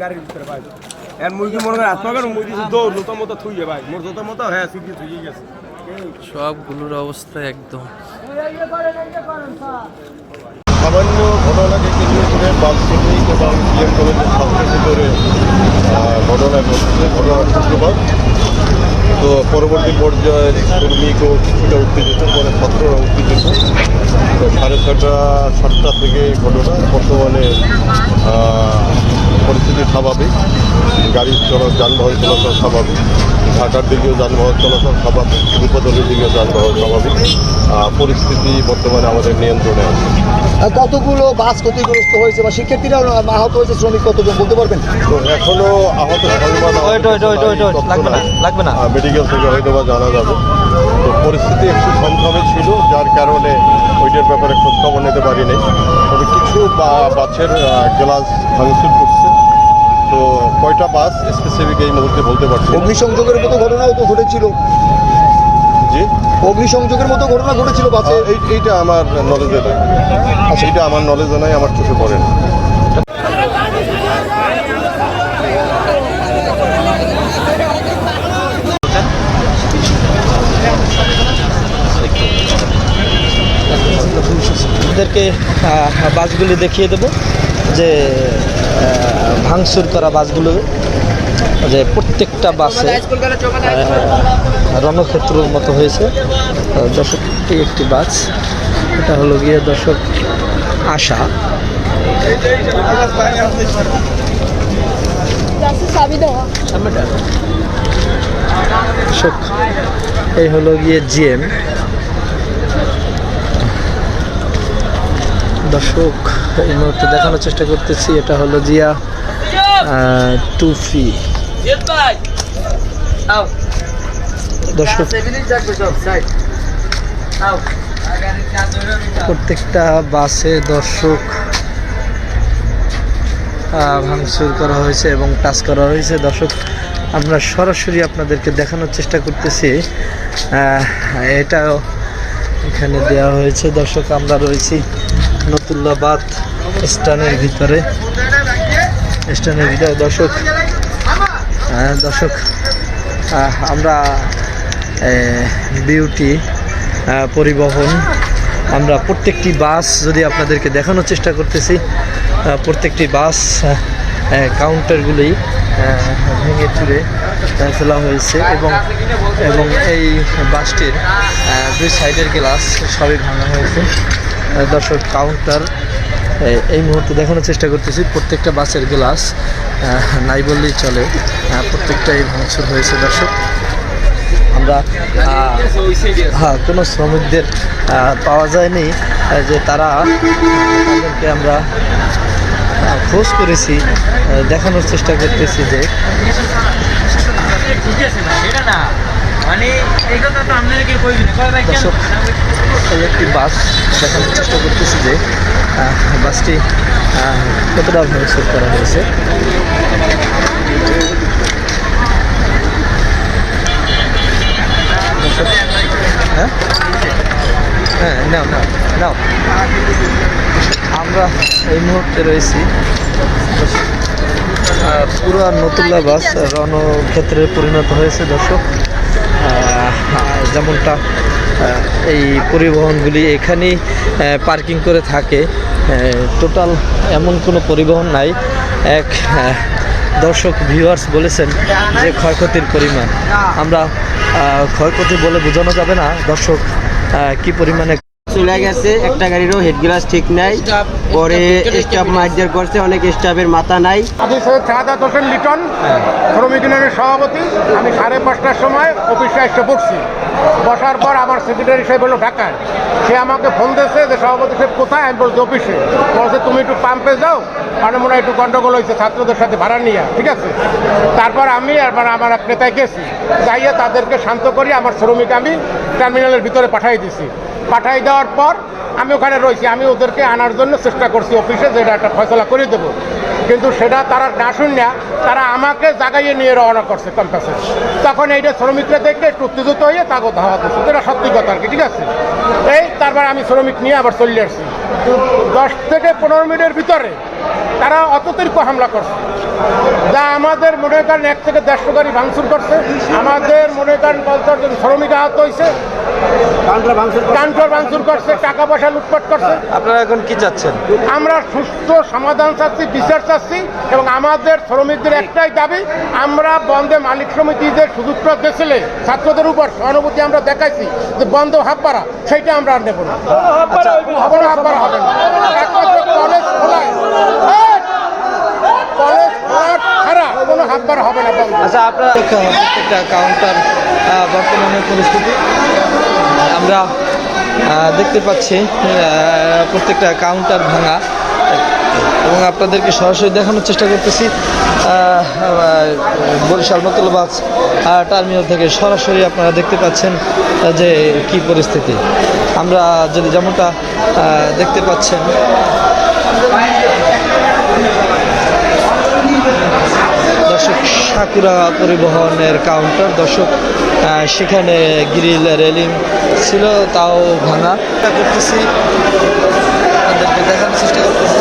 গাড়ির ভিতরে ভাই এর মুরগি মনে করে আসতে পারবে মুরগি দৌড় নতুন মতো থুইয়ে ভাই। মোর যত মতো হ্যাঁ সিটি থুইয়ে গেছে। সবগুলোর অবস্থা একদম। সামান্য ঘটনাকে কেন্দ্র করে বাস এবং পিএম কলেজের ছাত্রের ভিতরে ঘটনা ঘটছে, ঘটনা শুক্রবার তো পরবর্তী পর্যায়ে শ্রমিকও কিছুটা উত্তেজিত, পরে ছাত্ররা উত্তেজিত। তো সাড়ে ছটা সাতটা থেকে ঘটনা। বর্তমানে পরিস্থিতি স্বাভাবিক। গাড়ি চলা যানবাহন চলাচল স্বাভাবিক। ঢাকার দিকেও যানবাহন চলাচল স্বাভাবিক রূপদলের দিকেও যানবাহন স্বাভাবিক। পরিস্থিতি বর্তমানে আমাদের নিয়ন্ত্রণে আছে। আর কতগুলো বাস ক্ষতিগ্রস্ত হয়েছে বা শিক্ষার্থীরা আহত হয়েছে শ্রমিক কতজন বলতে পারবেন? তো এখনও আহত লাগবে না, লাগবে না। মেডিকেল থেকে হয়তো বা জানা যাবে। তো পরিস্থিতি একটু থমথমে ছিল যার কারণে ওইটার ব্যাপারে খোঁজ খবর নিতে পারিনি। তবে কিছু বা- বাসের গ্লাস ভাঙচুর করছে। কয়টা বাস স্পেসিফিক এই মুহূর্তে বলতে পারছি। অগ্নিসংযোগের মতো ঘটনাও তো ঘটেছিল। জি? অগ্নিসংযোগের মতো ঘটনা ঘটেছিল বাসে? এই- এইটা আমার নলেজে নাই। আচ্ছা। এইটা আমার নলেজে নাই আমার চোখে পড়ে না। আপনাদেরকে বাসগুলি দেখিয়ে দেব যে ভাঙচুর করা বাসগুলো যে প্রত্যেকটা বাসে রণক্ষেত্রর মতো হয়েছে। দর্শক একটি বাস, এটা হলো গিয়ে দর্শক আশা। এই হলো গিয়ে জিএম। দর্শক, এই মুহূর্তে দেখানোর চেষ্টা করতেছি, এটা হলো জিয়া টুফি। দর্শক, প্রত্যেকটা বাসে দর্শক ভাঙচুর করা হয়েছে এবং টাচ করা হয়েছে। দর্শক, আমরা সরাসরি আপনাদেরকে দেখানোর চেষ্টা করতেছি। এটাও এখানে দেওয়া হয়েছে। দর্শক, আমরা রয়েছি নতুল্লাবাদ স্টানের ভিতরে। স্টানের ভিতরে দর্শক আহ, দর্শক আমরা বিউটি পরিবহন আমরা প্রত্যেকটি বাস যদি আপনাদেরকে দেখানোর চেষ্টা করতেছি প্রত্যেকটি বাস কাউন্টারগুলি ভেঙে চুরে ফেলা হয়েছে এবং এবং এই বাসটির দুই সাইডের গ্লাস সবই ভাঙা হয়েছে। দর্শক কাউন্টার এই মুহূর্তে দেখানোর চেষ্টা করতেছি, প্রত্যেকটা বাসের গ্লাস নাই বললেই চলে। প্রত্যেকটাই ভাঙচুর হয়েছে, দর্শক। আমরা হ্যাঁ কোনো শ্রমিকদের পাওয়া যায়নি যে তারা তাদেরকে আমরা খোঁজ করেছি দেখানোর চেষ্টা করতেছি যে এই একটি বাস দেখানোর চেষ্টা করতেছি যে বাসটি কতটা ভাঙচুর করা হয়েছে। হ্যাঁ? হ্যাঁ নাও নাও নাও। আমরা এই মুহূর্তে রয়েছি। পুরো নতুল্লা বাস রণক্ষেত্রে পরিণত হয়েছে, দর্শক। যেমনটা এই পরিবহনগুলি এখানেই পার্কিং করে থাকে। টোটাল এমন কোনো পরিবহন নাই। এক দর্শক ভিউয়ার্স বলেছেন যে ক্ষয়ক্ষতির পরিমাণ। আমরা ক্ষয়ক্ষতি বলে বোঝানো যাবে না। দর্শক কি পরিমাণে চলে গেছে, একটা গাড়িরও হেড গ্লাস ঠিক নাই। পরে স্টাফ মারজার করছে, অনেক স্টাফের মাথা নাই। লিটন, শ্রমিক ইউনিয়নের সভাপতি। আমি সাড়ে পাঁচটার সময় অফিসে এসে বসছি। বসার পর আমার সেক্রেটারি সাহেব হলো ঢাকায় সে আমাকে ফোন দিয়েছে যে, সভাপতি সাহেব, কোথায়? আমি বলছি অফিসে বলছে, তুমি একটু পাম্পে যাও। মানে মনে হয় একটু গন্ডগোল হয়েছে ছাত্রদের সাথে ভাড়া নিয়ে। ঠিক আছে? তারপর আমি আর মানে আমার এক নেতায় গেছি। যাইয়ে তাদেরকে শান্ত করি আমার শ্রমিক আমি টার্মিনালের ভিতরে পাঠাই দিছি। পাঠাই দেওয়ার পর আমি ওখানে রয়েছি। আমি ওদেরকে আনার জন্য চেষ্টা করছি অফিসে যে এটা একটা ফয়সলা করে দেবো। কিন্তু সেটা তারা না শুনে তারা আমাকে জাগাইয়ে নিয়ে রওনা করছে ক্যাম্পাসে তখন এইটা শ্রমিকরা দেখে একটু উত্তেজিত হয়ে তাকে ধাওয়া করছে। এটা সত্যি কথা আর কি, ঠিক আছে? এই তারপর আমি শ্রমিক নিয়ে আবার চলে আসছি। দশ থেকে পনেরো মিনিটের ভিতরে তারা অততিরিক্ত হামলা করছে। যা আমাদের মনে করেন এক থেকে দেড়শো গাড়ি ভাঙচুর করছে। আমাদের মনে করেন পঞ্চাশ জন শ্রমিক আহত হয়েছে। কান্ট্রোল ভাঙচুর করছে। টাকা পয়সা লুটপাট করছে। আপনারা এখন কি চাচ্ছেন? আমরা সুস্থ সমাধান চাচ্ছি বিচার চাচ্ছি এবং আমাদের শ্রমিকদের একটাই দাবি আমরা বন্ধে মালিক সমিতি যে সুযোগটা দিয়েছিলে ছাত্রদের উপর সহানুভূতি আমরা দেখাইছি যে বন্ধ হাত পাড়া সেইটা আমরা আর নেব না। কোনো হবে না। একমাত্র কলেজ খোলায়। এই! আচ্ছা কাউন্টার বর্তমানে পরিস্থিতি। আমরা দেখতে পাচ্ছি প্রত্যেকটা কাউন্টার ভাঙা। এবং আপনাদেরকে সরাসরি দেখানোর চেষ্টা করতেছি বরিশাল মতলবাজ টার্মিনাল থেকে সরাসরি আপনারা দেখতে পাচ্ছেন যে কি পরিস্থিতি। আমরা যদি যেমনটা দেখতে পাচ্ছেন দর্শক সাকুরা পরিবহনের কাউন্টার দর্শক সেখানে গ্রিল রেলিং ছিল, তাও ভাঙা। করতেছি দেখানোর চেষ্টা করতেছি।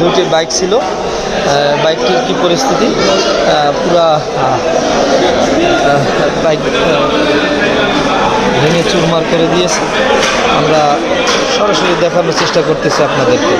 দুটি বাইক ছিল। বাইকটির কি পরিস্থিতি? পুরা বাইক ভেঙে চুরমার করে দিয়েছে আমরা সরাসরি দেখানোর চেষ্টা করতেছি আপনাদেরকে